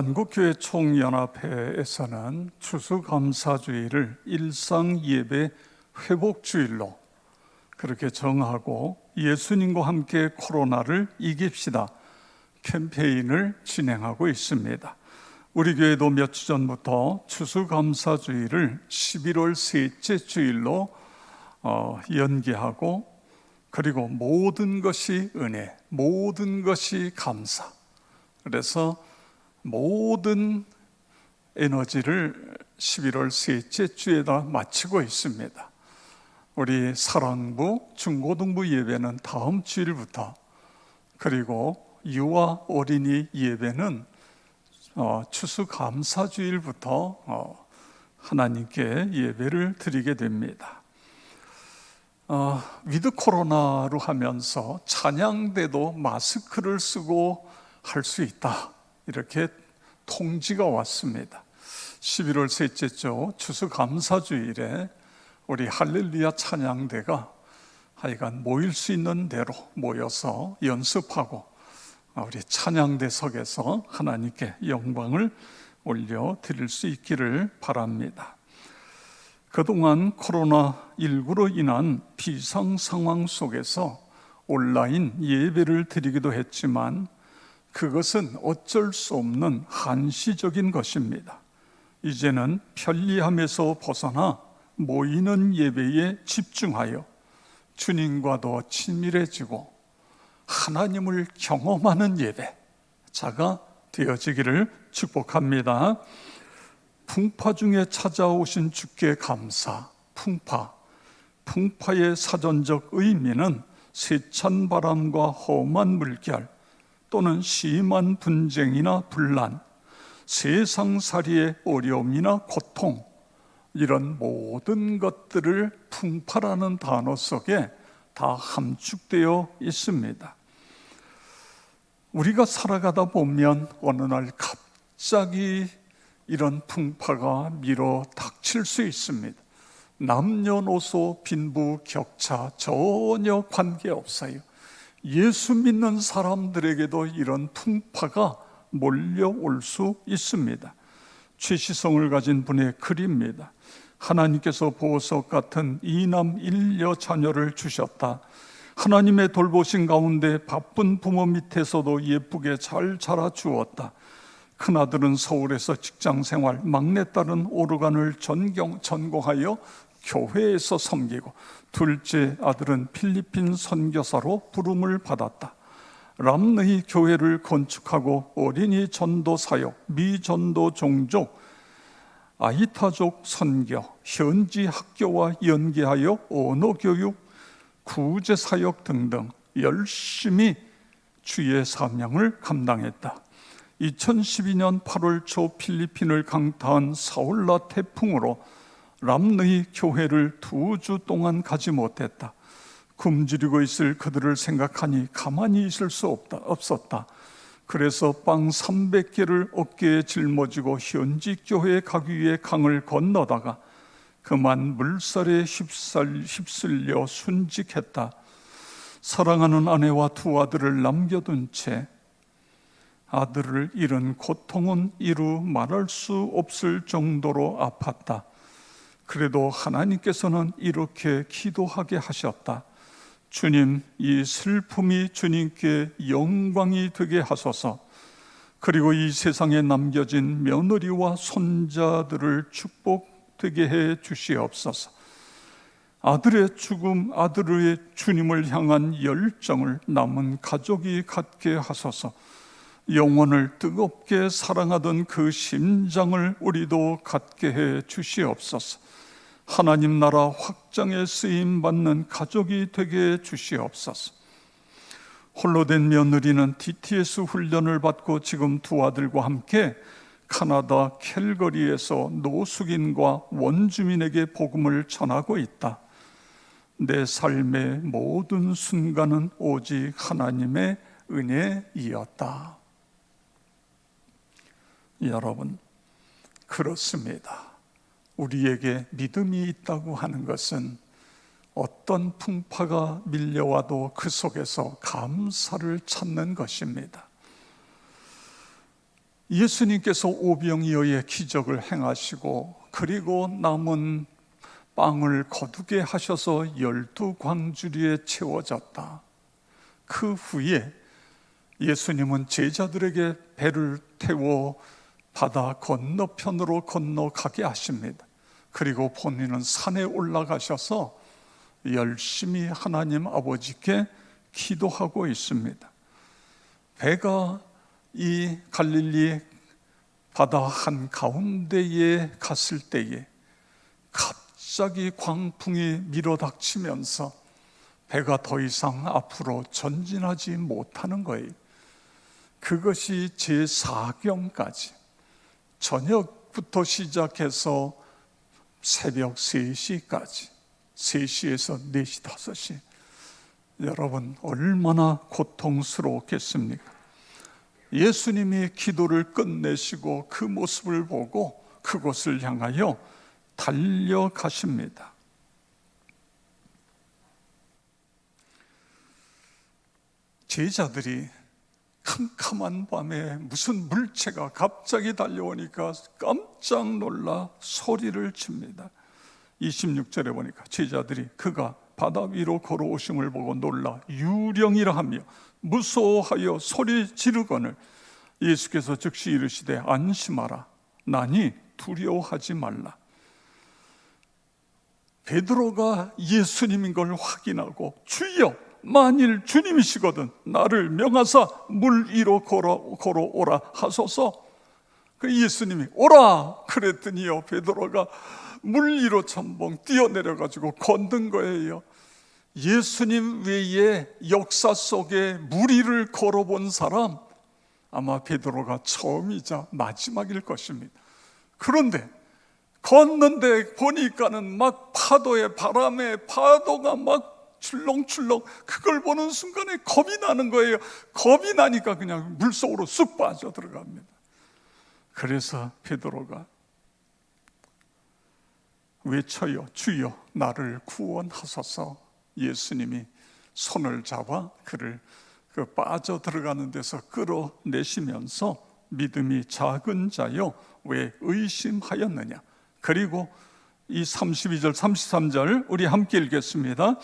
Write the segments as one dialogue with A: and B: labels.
A: 한국교회 총연합회에서는 추수감사주의를 일상예배 회복주일로 그렇게 정하고 예수님과 함께 코로나를 이깁시다 캠페인을 진행하고 있습니다. 우리 교회도 몇 주 전부터 추수감사주의를 11월 셋째 주일로 어, 연기하고 그리고 모든 것이 은혜, 모든 것이 감사. 그래서 모든 에너지를 11월 셋째 주에다 마치고 있습니다. 우리 사랑부 중고등부 예배는 다음 주일부터 그리고 유아 어린이 예배는 어, 추수감사주일부터 어, 하나님께 예배를 드리게 됩니다. 어, 위드 코로나로 하면서 찬양대도 마스크를 쓰고 할 수 있다. 이렇게 통지가 왔습니다. 11월 셋째 주 추수감사주일에 우리 할렐루야 찬양대가 하여간 모일 수 있는 대로 모여서 연습하고 우리 찬양대석에서 하나님께 영광을 올려 드릴 수 있기를 바랍니다. 그동안 코로나19로 인한 비상 상황 속에서 온라인 예배를 드리기도 했지만 그것은 어쩔 수 없는 한시적인 것입니다. 이제는 편리함에서 벗어나 모이는 예배에 집중하여 주님과 더 친밀해지고 하나님을 경험하는 예배 자가 되어지기를 축복합니다. 풍파 중에 찾아오신 주께 감사, 풍파. 풍파의 사전적 의미는 세찬 바람과 험한 물결 또는 심한 분쟁이나 분란, 세상살이의 어려움이나 고통, 이런 모든 것들을 풍파라는 단어 속에 다 함축되어 있습니다. 우리가 살아가다 보면 어느 날 갑자기 이런 풍파가 밀어 닥칠 수 있습니다. 남녀노소 빈부 격차 전혀 관계없어요. 예수 믿는 사람들에게도 이런 풍파가 몰려올 수 있습니다. 최시성을 가진 분의 글입니다. 하나님께서 보석 같은 이남 일녀 자녀를 주셨다. 하나님의 돌보신 가운데 바쁜 부모 밑에서도 예쁘게 잘 자라 주었다. 큰아들은 서울에서 직장 생활, 막내딸은 오르간을 전경, 전공하여 교회에서 섬기고, 둘째 아들은 필리핀 선교사로 부름을 받았다. 람느히 교회를 건축하고 어린이 전도 사역, 미전도 종족, 아이타족 선교, 현지 학교와 연계하여 언어 교육, 구제 사역 등등 열심히 주의 사명을 감당했다. 2012년 8월 초 필리핀을 강타한 사울라 태풍으로 람느이 교회를 두 주 동안 가지 못했다. 굶주리고 있을 그들을 생각하니 가만히 있을 수 없다, 없었다. 그래서 빵 300개를 어깨에 짊어지고 현지 교회에 가기 위해 강을 건너다가 그만 물살에 휩쓸, 휩쓸려 순직했다. 사랑하는 아내와 두 아들을 남겨둔 채 아들을 잃은 고통은 이루 말할 수 없을 정도로 아팠다. 그래도 하나님께서는 이렇게 기도하게 하셨다. 주님, 이 슬픔이 주님께 영광이 되게 하소서. 그리고 이 세상에 남겨진 며느리와 손자들을 축복되게 해 주시옵소서. 아들의 죽음, 아들의 주님을 향한 열정을 남은 가족이 갖게 하소서. 영혼을 뜨겁게 사랑하던 그 심장을 우리도 갖게 해 주시옵소서. 하나님 나라 확장에 쓰임 받는 가족이 되게 주시옵소서. 홀로 된 며느리는 DTS 훈련을 받고 지금 두 아들과 함께 카나다 캘거리에서 노숙인과 원주민에게 복음을 전하고 있다. 내 삶의 모든 순간은 오직 하나님의 은혜이었다. 여러분, 그렇습니다. 우리에게 믿음이 있다고 하는 것은 어떤 풍파가 밀려와도 그 속에서 감사를 찾는 것입니다. 예수님께서 오병이어의 기적을 행하시고 그리고 남은 빵을 거두게 하셔서 열두 광주리에 채워졌다. 그 후에 예수님은 제자들에게 배를 태워 바다 건너편으로 건너가게 하십니다. 그리고 본인은 산에 올라가셔서 열심히 하나님 아버지께 기도하고 있습니다. 배가 이 갈릴리 바다 한 가운데에 갔을 때에 갑자기 광풍이 밀어닥치면서 배가 더 이상 앞으로 전진하지 못하는 거예요. 그것이 제4경까지 저녁부터 시작해서 새벽 3시까지 3시에서 4시, 5시 여러분 얼마나 고통스러웠겠습니까? 예수님이 기도를 끝내시고 그 모습을 보고 그곳을 향하여 달려가십니다. 제자들이 캄캄한 밤에 무슨 물체가 갑자기 달려오니까 깜짝 놀라 소리를 칩니다. 26절에 보니까 제자들이 그가 바다 위로 걸어오심을 보고 놀라 유령이라 하며 무서워하여 소리 지르거늘 예수께서 즉시 이르시되 안심하라 나니 두려워하지 말라 베드로가 예수님인 걸 확인하고 주여 만일 주님이시거든 나를 명하사 물 위로 걸어 걸어오라 하소서. 그 예수님이 오라 그랬더니요. 베드로가 물 위로 첨벙 뛰어내려 가지고 건든 거예요. 예수님 외에 역사 속에 물 위를 걸어본 사람 아마 베드로가 처음이자 마지막일 것입니다. 그런데 걷는데 보니까는 막 파도에 바람에 파도가 막 출렁출렁 그걸 보는 순간에 겁이 나는 거예요. 겁이 나니까 그냥 물속으로 쑥 빠져 들어갑니다. 그래서 베드로가 외쳐요. 주여 나를 구원하소서. 예수님이 손을 잡아 그를 그 빠져 들어가는 데서 끌어내시면서 믿음이 작은 자여 왜 의심하였느냐. 그리고 이 32절 33절 우리 함께 읽겠습니다.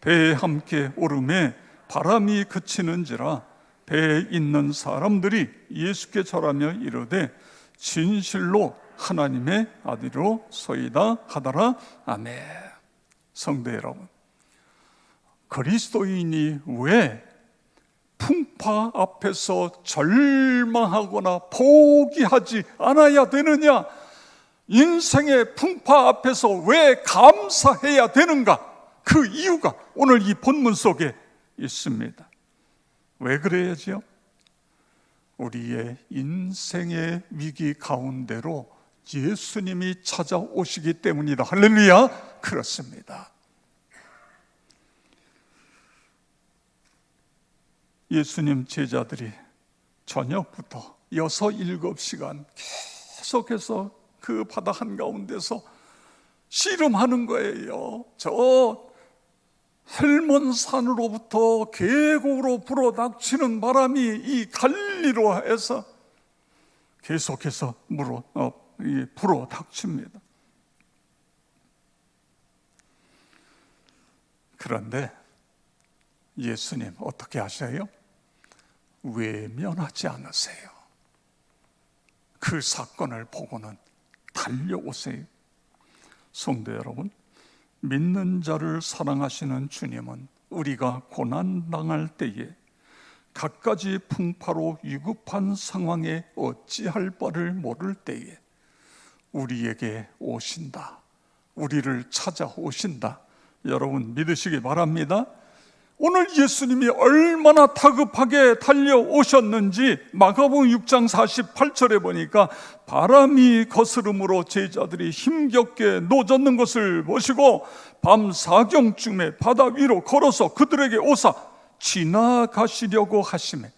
A: 배에 함께 오름에 바람이 그치는지라 배에 있는 사람들이 예수께 절하며 이르되 진실로 하나님의 아들로 소이다 하더라. 아멘. 성도 여러분 그리스도인이 왜 풍파 앞에서 절망하거나 포기하지 않아야 되느냐? 인생의 풍파 앞에서 왜 감사해야 되는가 그 이유가 오늘 이 본문 속에 있습니다. 왜 그래야지요? 우리의 인생의 위기 가운데로 예수님이 찾아오시기 때문이다. 할렐루야! 그렇습니다. 예수님 제자들이 저녁부터 여섯 일곱 시간 계속해서 그 바다 한가운데서 씨름하는 거예요. 저 헬몬산으로부터 계곡으로 불어닥치는 바람이 이 갈리로 해서 계속해서 물어 어, 불어닥칩니다. 그런데 예수님 어떻게 하셔요? 외면하지 않으세요. 그 사건을 보고는 달려오세요. 성도 여러분, 믿는 자를 사랑하시는 주님은 우리가 고난당할 때에 갖가지 풍파로 위급한 상황에 어찌할 바를 모를 때에 우리에게 오신다. 우리를 찾아오신다. 여러분 믿으시기 바랍니다. 오늘 예수님이 얼마나 다급하게 달려오셨는지 마가복음 6장 48절에 보니까 바람이 거스름으로 제자들이 힘겹게 노젓는 것을 보시고 밤 사경쯤에 바다 위로 걸어서 그들에게 오사 지나가시려고 하시매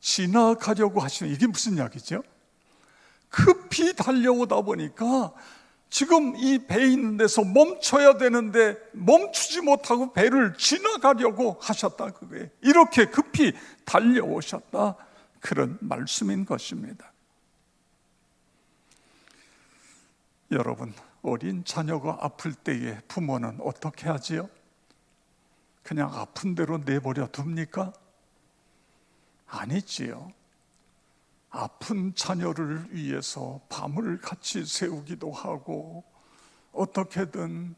A: 지나가려고 하시면 이게 무슨 이야기죠? 급히 달려오다 보니까 지금 이 배 있는 데서 멈춰야 되는데 멈추지 못하고 배를 지나가려고 하셨다 그거예요. 이렇게 급히 달려오셨다 그런 말씀인 것입니다. 여러분, 어린 자녀가 아플 때에 부모는 어떻게 하지요? 그냥 아픈 대로 내버려 둡니까? 아니지요. 아픈 자녀를 위해서 밤을 같이 세우기도 하고 어떻게든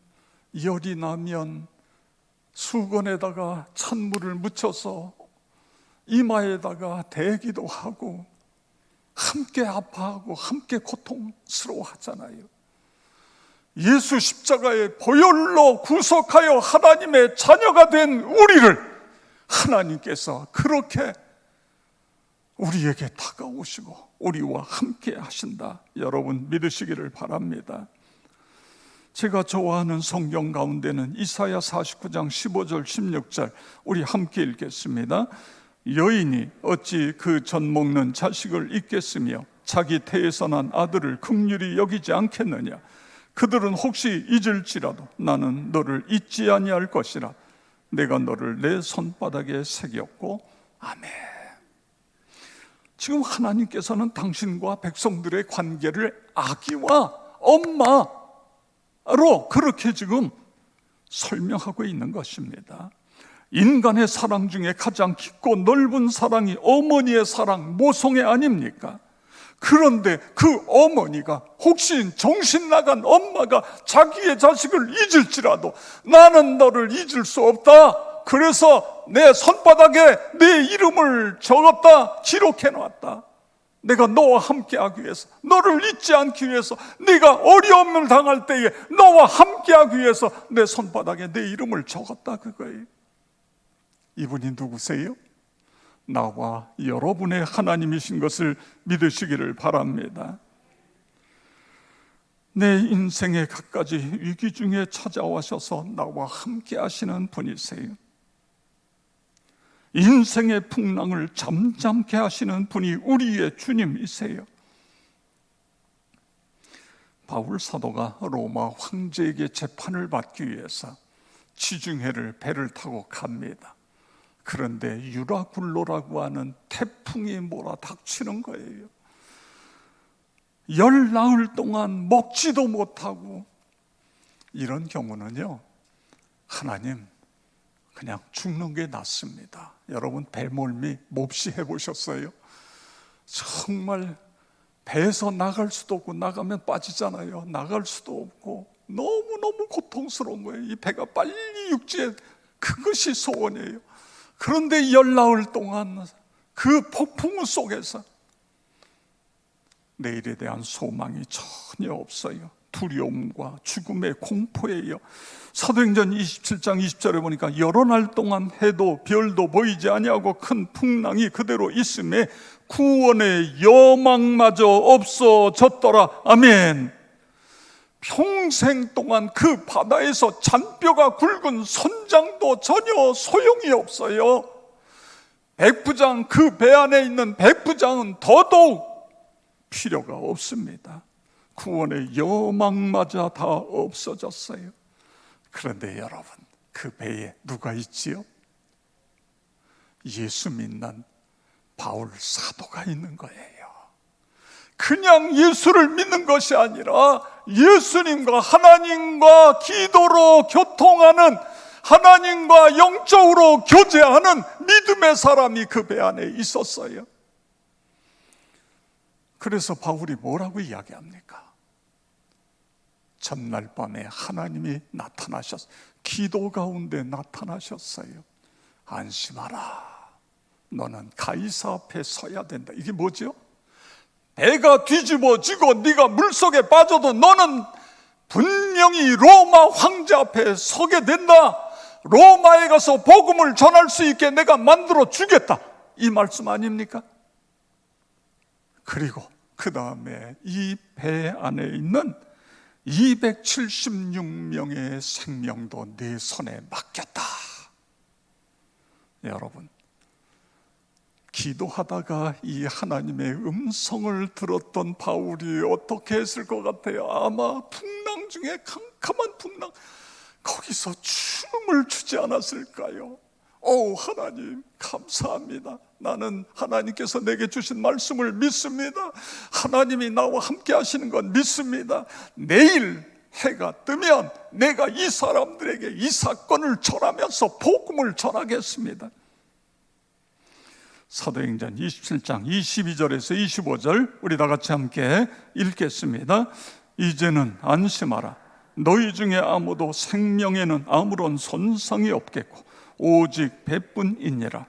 A: 열이 나면 수건에다가 찬물을 묻혀서 이마에다가 대기도 하고 함께 아파하고 함께 고통스러워 하잖아요. 예수 십자가의 보혈로 구속하여 하나님의 자녀가 된 우리를 하나님께서 그렇게 우리에게 다가오시고 우리와 함께 하신다. 여러분 믿으시기를 바랍니다. 제가 좋아하는 성경 가운데는 이사야 49장 15절 16절 우리 함께 읽겠습니다. 여인이 어찌 그젖 먹는 자식을 잊겠으며 자기 태에서 난 아들을 극률이 여기지 않겠느냐 그들은 혹시 잊을지라도 나는 너를 잊지 아니할 것이라 내가 너를 내 손바닥에 새겼고 아멘. 지금 하나님께서는 당신과 백성들의 관계를 아기와 엄마로 그렇게 지금 설명하고 있는 것입니다. 인간의 사랑 중에 가장 깊고 넓은 사랑이 어머니의 사랑, 모성애 아닙니까? 그런데 그 어머니가 혹시 정신 나간 엄마가 자기의 자식을 잊을지라도 나는 너를 잊을 수 없다. 그래서 내 손바닥에 내 이름을 적었다. 기록해 놨다. 내가 너와 함께 하기 위해서, 너를 잊지 않기 위해서, 네가 어려움을 당할 때에 너와 함께 하기 위해서 내 손바닥에 내 이름을 적었다. 그거예요. 이분이 누구세요? 나와 여러분의 하나님이신 것을 믿으시기를 바랍니다. 내 인생의 갖가지 위기 중에 찾아와셔서 나와 함께 하시는 분이세요. 인생의 풍랑을 잠잠케 하시는 분이 우리의 주님이세요. 바울 사도가 로마 황제에게 재판을 받기 위해서 지중해를 배를 타고 갑니다. 그런데 유라굴로라고 하는 태풍이 몰아닥치는 거예요. 열 나흘 동안 먹지도 못하고 이런 경우는요, 하나님 그냥 죽는 게 낫습니다. 여러분 배멀미 몹시 해보셨어요? 정말 배에서 나갈 수도 없고 나가면 빠지잖아요. 나갈 수도 없고 너무너무 고통스러운 거예요. 이 배가 빨리 육지에 그것이 소원이에요. 그런데 열나흘 동안 그 폭풍 속에서 내일에 대한 소망이 전혀 없어요. 두려움과 죽음의 공포예요. 사도행전 27장 20절에 보니까 여러 날 동안 해도 별도 보이지 아니하고 큰 풍랑이 그대로 있음에 구원의 여망마저 없어졌더라. 아멘. 평생 동안 그 바다에서 잔뼈가 굵은 선장도 전혀 소용이 없어요. 백부장 그 배 안에 있는 백부장은 더더욱 필요가 없습니다. 구원의 여망마저 다 없어졌어요. 그런데 여러분, 그 배에 누가 있지요? 예수 믿는 바울 사도가 있는 거예요. 그냥 예수를 믿는 것이 아니라 예수님과 하나님과 기도로 교통하는 하나님과 영적으로 교제하는 믿음의 사람이 그 배 안에 있었어요. 그래서 바울이 뭐라고 이야기합니까? 전날 밤에 하나님이 나타나셨, 기도 가운데 나타나셨어요. 안심하라. 너는 가이사 앞에 서야 된다. 이게 뭐죠? 배가 뒤집어지고 네가 물속에 빠져도 너는 분명히 로마 황제 앞에 서게 된다. 로마에 가서 복음을 전할 수 있게 내가 만들어 주겠다. 이 말씀 아닙니까? 그리고 그 다음에 이 배 안에 있는 276명의 생명도 내 손에 맡겼다. 여러분, 기도하다가 이 하나님의 음성을 들었던 바울이 어떻게 했을 것 같아요? 아마 풍랑 중에 캄캄한 풍랑, 거기서 춤을 추지 않았을까요? 오 하나님 감사합니다. 나는 하나님께서 내게 주신 말씀을 믿습니다. 하나님이 나와 함께 하시는 건 믿습니다. 내일 해가 뜨면 내가 이 사람들에게 이 사건을 전하면서 복음을 전하겠습니다. 사도행전 27장 22절에서 25절 우리 다 같이 함께 읽겠습니다. 이제는 안심하라. 너희 중에 아무도 생명에는 아무런 손상이 없겠고 오직 배뿐이니라.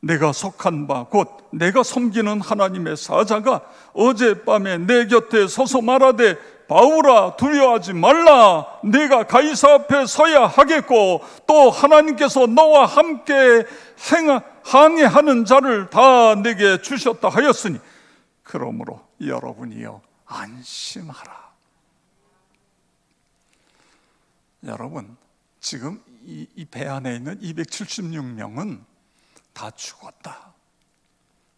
A: 내가 속한 바 곧 내가 섬기는 하나님의 사자가 어젯밤에 내 곁에 서서 말하되 바울아 두려워하지 말라 내가 가이사 앞에 서야 하겠고 또 하나님께서 너와 함께 행 항해하는 자를 다 내게 주셨다 하였으니 그러므로 여러분이여 안심하라 여러분 지금 이배 안에 있는 276명은 다 죽었다.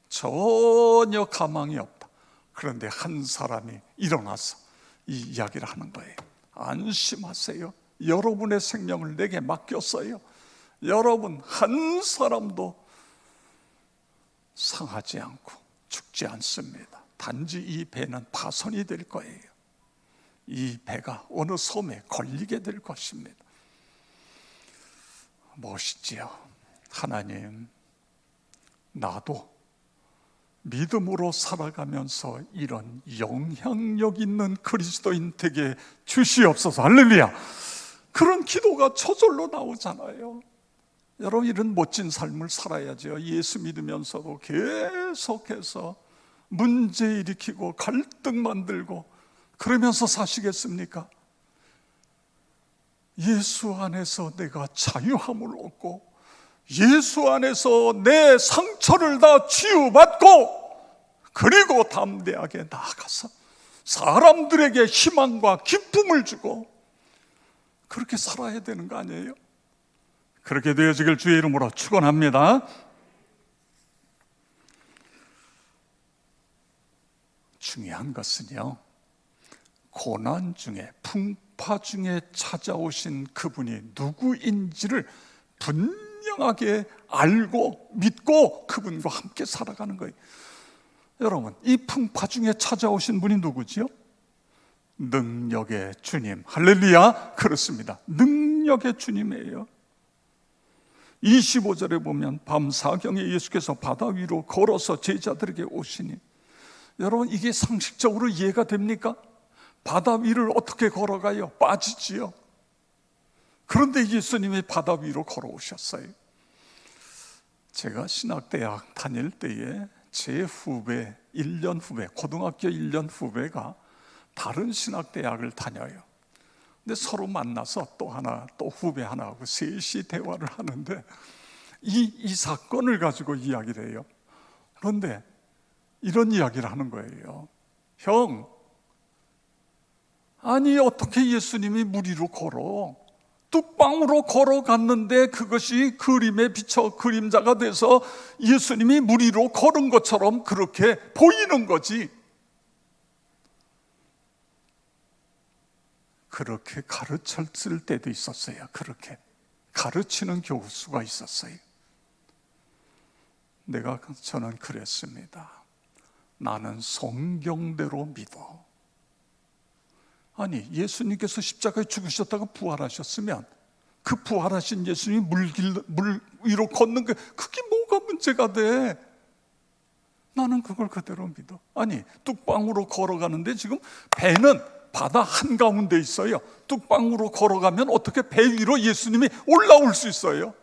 A: 전혀 가망이 없다. 그런데 한 사람이 일어나서 이 이야기를 하는 거예요. 안심하세요. 여러분의 생명을 내게 맡겼어요. 여러분 한 사람도 상하지 않고 죽지 않습니다. 단지 이 배는 파손이 될 거예요. 이 배가 어느 섬에 걸리게 될 것입니다. 멋있지요. 하나님, 나도 믿음으로 살아가면서 이런 영향력 있는 그리스도인 되게 주시옵소서. 할렐루야. 그런 기도가 저절로 나오잖아요. 여러분, 이런 멋진 삶을 살아야죠. 예수 믿으면서도 계속해서 문제 일으키고 갈등 만들고 그러면서 사시겠습니까? 예수 안에서 내가 자유함을 얻고 예수 안에서 내 상처를 다 치유받고 그리고 담대하게 나아가서 사람들에게 희망과 기쁨을 주고 그렇게 살아야 되는 거 아니에요? 그렇게 되어지길 주의 이름으로 축원합니다. 중요한 것은요. 고난 중에 풍 파 중에 찾아오신 그분이 누구인지를 분명하게 알고 믿고 그분과 함께 살아가는 거예요. 여러분, 이 풍파 중에 찾아오신 분이 누구지요? 능력의 주님. 할렐루야. 그렇습니다. 능력의 주님이에요. 25절에 보면 밤 사경에 예수께서 바다 위로 걸어서 제자들에게 오시니 여러분 이게 상식적으로 이해가 됩니까? 바다 위를 어떻게 걸어가요? 빠지지요. 그런데 예수님이 바다 위로 걸어오셨어요. 제가 신학대학 다닐 때에 제 후배, 1년 후배, 고등학교 1년 후배가 다른 신학대학을 다녀요. 근데 서로 만나서 또 하나, 또 후배 하나하고 셋이 대화를 하는데 이, 이 사건을 가지고 이야기를 해요. 그런데 이런 이야기를 하는 거예요. 형, 아니, 어떻게 예수님이 물 위로 걸어? 뚝방으로 걸어갔는데 그것이 그림에 비쳐 그림자가 돼서 예수님이 물 위로 걸은 것처럼 그렇게 보이는 거지. 그렇게 가르쳤을 때도 있었어요. 그렇게 가르치는 교수가 있었어요. 내가 저는 그랬습니다. 나는 성경대로 믿어. 아니, 예수님께서 십자가에 죽으셨다가 부활하셨으면 그 부활하신 예수님이 물길, 물 위로 걷는 게 그게 뭐가 문제가 돼? 나는 그걸 그대로 믿어. 아니, 뚝방으로 걸어가는데 지금 배는 바다 한가운데 있어요. 뚝방으로 걸어가면 어떻게 배 위로 예수님이 올라올 수 있어요?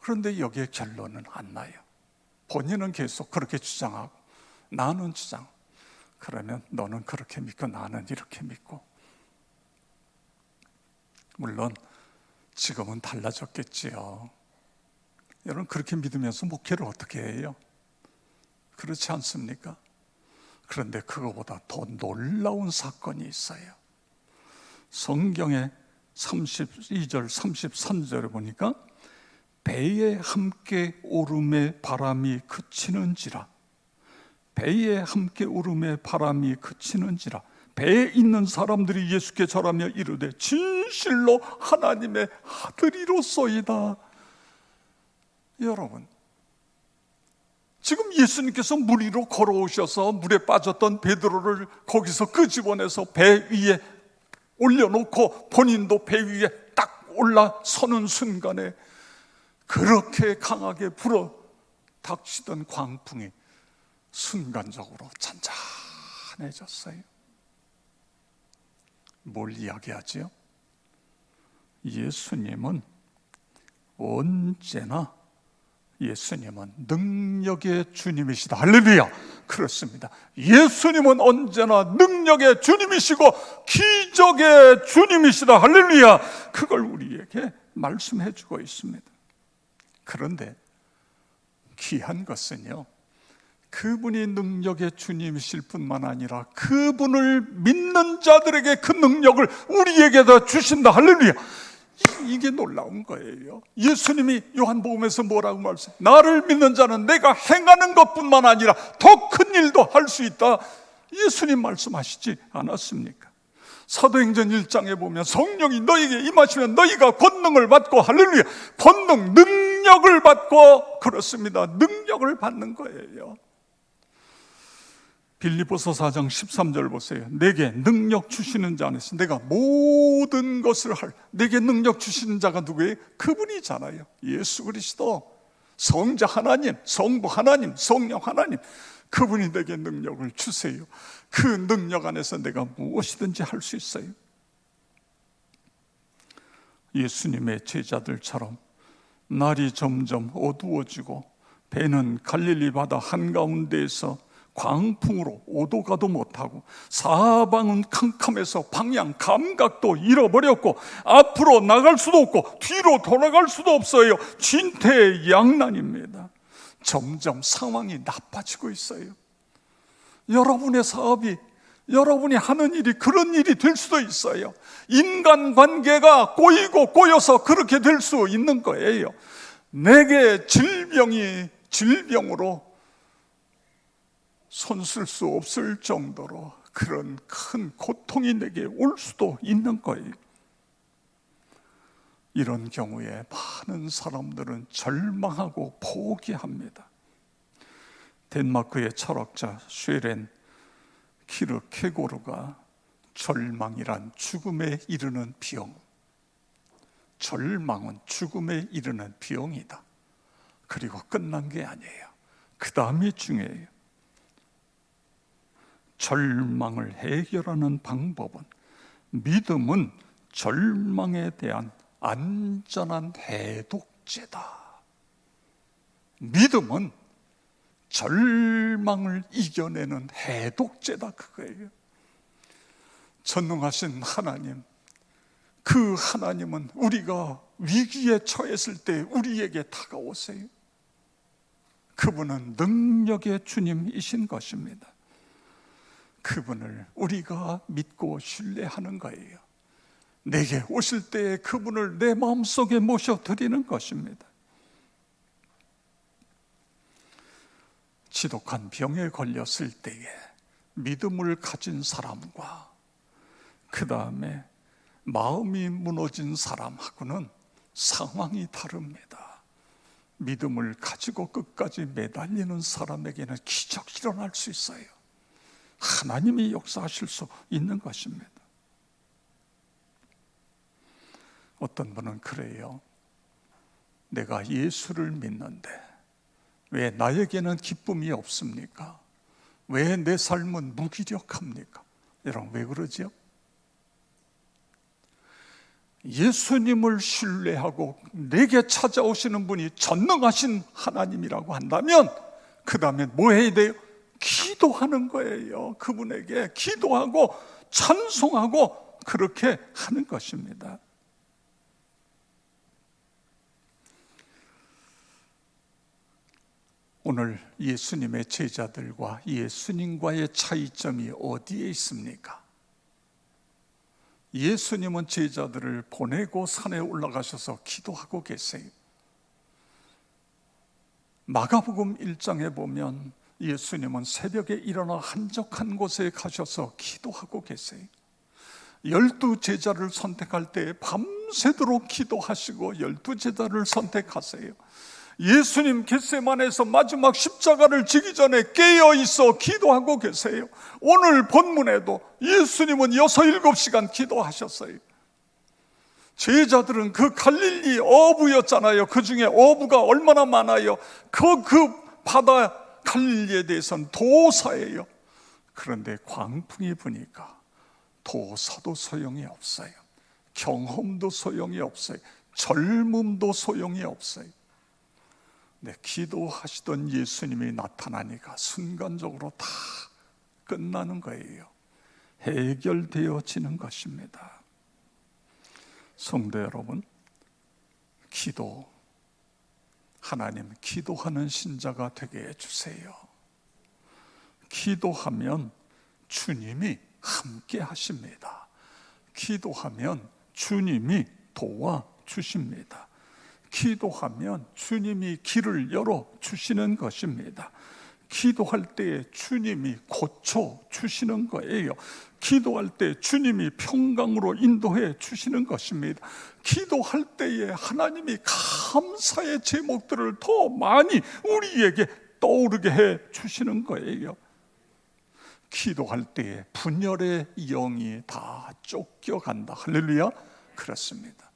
A: 그런데 여기에 결론은 안 나요. 본인은 계속 그렇게 주장하고 나는 주장. 그러면 너는 그렇게 믿고 나는 이렇게 믿고. 물론 지금은 달라졌겠지요. 여러분 그렇게 믿으면서 목회를 어떻게 해요? 그렇지 않습니까? 그런데 그거보다 더 놀라운 사건이 있어요. 성경의 32절, 33절에 보니까 배에 함께 오름의 바람이 그치는지라 배에 함께 오름의 바람이 그치는지라 배에 있는 사람들이 예수께 절하며 이르되 진실로 하나님의 아들이로소이다. 여러분, 지금 예수님께서 물 위로 걸어오셔서 물에 빠졌던 베드로를 거기서 끄집어내서 배 위에 올려놓고 본인도 배 위에 딱 올라서는 순간에 그렇게 강하게 불어 닥치던 광풍이 순간적으로 잔잔해졌어요. 뭘 이야기하지요? 예수님은 언제나 예수님은 능력의 주님이시다. 할렐루야. 그렇습니다. 예수님은 언제나 능력의 주님이시고 기적의 주님이시다. 할렐루야. 그걸 우리에게 말씀해 주고 있습니다. 그런데 귀한 것은요. 그분이 능력의 주님이실 뿐만 아니라 그분을 믿는 자들에게 그 능력을 우리에게 다 주신다. 할렐루야. 이- 이게 놀라운 거예요. 예수님이 요한복음에서 뭐라고 말씀? 나를 믿는 자는 내가 행하는 것뿐만 아니라 더 큰 일도 할 수 있다. 예수님 말씀하시지 않았습니까? 사도행전 1장에 보면 성령이 너에게 임하시면 너희가 권능을 받고 할렐루야 권능 능력을 받고 그렇습니다. 능력을 받는 거예요. 빌리포서 4장 13절 보세요. 내게 능력 주시는 자 안에서 내가 모든 것을 할 내게 능력 주시는 자가 누구예요? 그분이잖아요. 예수 그리스도 성자 하나님, 성부 하나님, 성령 하나님 그분이 내게 능력을 주세요. 그 능력 안에서 내가 무엇이든지 할 수 있어요. 예수님의 제자들처럼 날이 점점 어두워지고 배는 갈릴리 바다 한가운데에서 광풍으로 오도 가도 못하고 사방은 캄캄해서 방향 감각도 잃어버렸고 앞으로 나갈 수도 없고 뒤로 돌아갈 수도 없어요. 진퇴양난입니다. 점점 상황이 나빠지고 있어요. 여러분의 사업이 여러분이 하는 일이 그런 일이 될 수도 있어요. 인간 관계가 꼬이고 꼬여서 그렇게 될 수 있는 거예요. 내게 질병이 질병으로 손쓸 수 없을 정도로 그런 큰 고통이 내게 올 수도 있는 거예요. 이런 경우에 많은 사람들은 절망하고 포기합니다. 덴마크의 철학자 쉐렌 키르케고르가 절망이란 죽음에 이르는 병, 절망은 죽음에 이르는 병이다. 그리고 끝난 게 아니에요. 그 다음이 중요해요. 절망을 해결하는 방법은 믿음은 절망에 대한 안전한 해독제다. 믿음은 절망을 이겨내는 해독제다 그거예요. 전능하신 하나님, 그 하나님은 우리가 위기에 처했을 때 우리에게 다가오세요. 그분은 능력의 주님이신 것입니다. 그분을 우리가 믿고 신뢰하는 거예요. 내게 오실 때 그분을 내 마음속에 모셔 드리는 것입니다. 지독한 병에 걸렸을 때에 믿음을 가진 사람과 그 다음에 마음이 무너진 사람하고는 상황이 다릅니다. 믿음을 가지고 끝까지 매달리는 사람에게는 기적이 일어날 수 있어요. 하나님이 역사하실 수 있는 것입니다. 어떤 분은 그래요. 내가 예수를 믿는데 왜 나에게는 기쁨이 없습니까? 왜 내 삶은 무기력합니까? 여러분 왜 그러지요? 예수님을 신뢰하고 내게 찾아오시는 분이 전능하신 하나님이라고 한다면 그 다음에 뭐 해야 돼요? 기도하는 거예요. 그분에게 기도하고 찬송하고 그렇게 하는 것입니다. 오늘 예수님의 제자들과 예수님과의 차이점이 어디에 있습니까? 예수님은 제자들을 보내고 산에 올라가셔서 기도하고 계세요. 마가복음 1장에 보면 예수님은 새벽에 일어나 한적한 곳에 가셔서 기도하고 계세요. 열두 제자를 선택할 때 밤새도록 기도하시고 열두 제자를 선택하세요. 예수님 겟세만에서 마지막 십자가를 지기 전에 깨어 있어 기도하고 계세요. 오늘 본문에도 예수님은 여섯 일곱 시간 기도하셨어요. 제자들은 그 갈릴리 어부였잖아요. 그 중에 어부가 얼마나 많아요. 그, 그 바다 갈릴리에 대해서는 도사예요. 그런데 광풍이 부니까 도사도 소용이 없어요. 경험도 소용이 없어요. 젊음도 소용이 없어요. 네, 기도하시던 예수님이 나타나니까 순간적으로 다 끝나는 거예요. 해결되어지는 것입니다. 성도 여러분, 기도, 하나님 기도하는 신자가 되게 해주세요. 기도하면 주님이 함께 하십니다. 기도하면 주님이 도와 주십니다. 기도하면 주님이 길을 열어 주시는 것입니다. 기도할 때 주님이 고쳐 주시는 거예요. 기도할 때 주님이 평강으로 인도해 주시는 것입니다. 기도할 때에 하나님이 감사의 제목들을 더 많이 우리에게 떠오르게 해 주시는 거예요. 기도할 때에 분열의 영이 다 쫓겨간다. 할렐루야. 그렇습니다.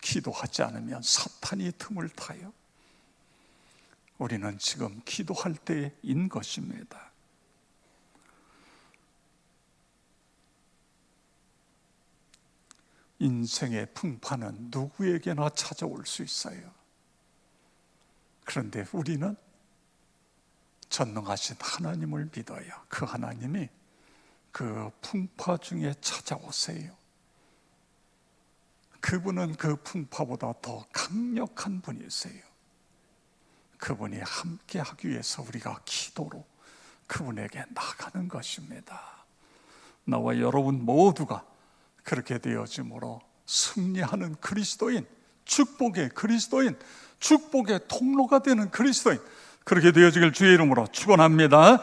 A: 기도하지 않으면 사탄이 틈을 타요. 우리는 지금 기도할 때인 것입니다. 인생의 풍파는 누구에게나 찾아올 수 있어요. 그런데 우리는 전능하신 하나님을 믿어요. 그 하나님이 그 풍파 중에 찾아오세요. 그분은 그 풍파보다 더 강력한 분이세요. 그분이 함께 하기 위해서 우리가 기도로 그분에게 나가는 것입니다. 나와 여러분 모두가 그렇게 되어짐으로 승리하는 그리스도인, 축복의 그리스도인, 축복의 통로가 되는 그리스도인, 그렇게 되어지길 주의 이름으로 축원합니다.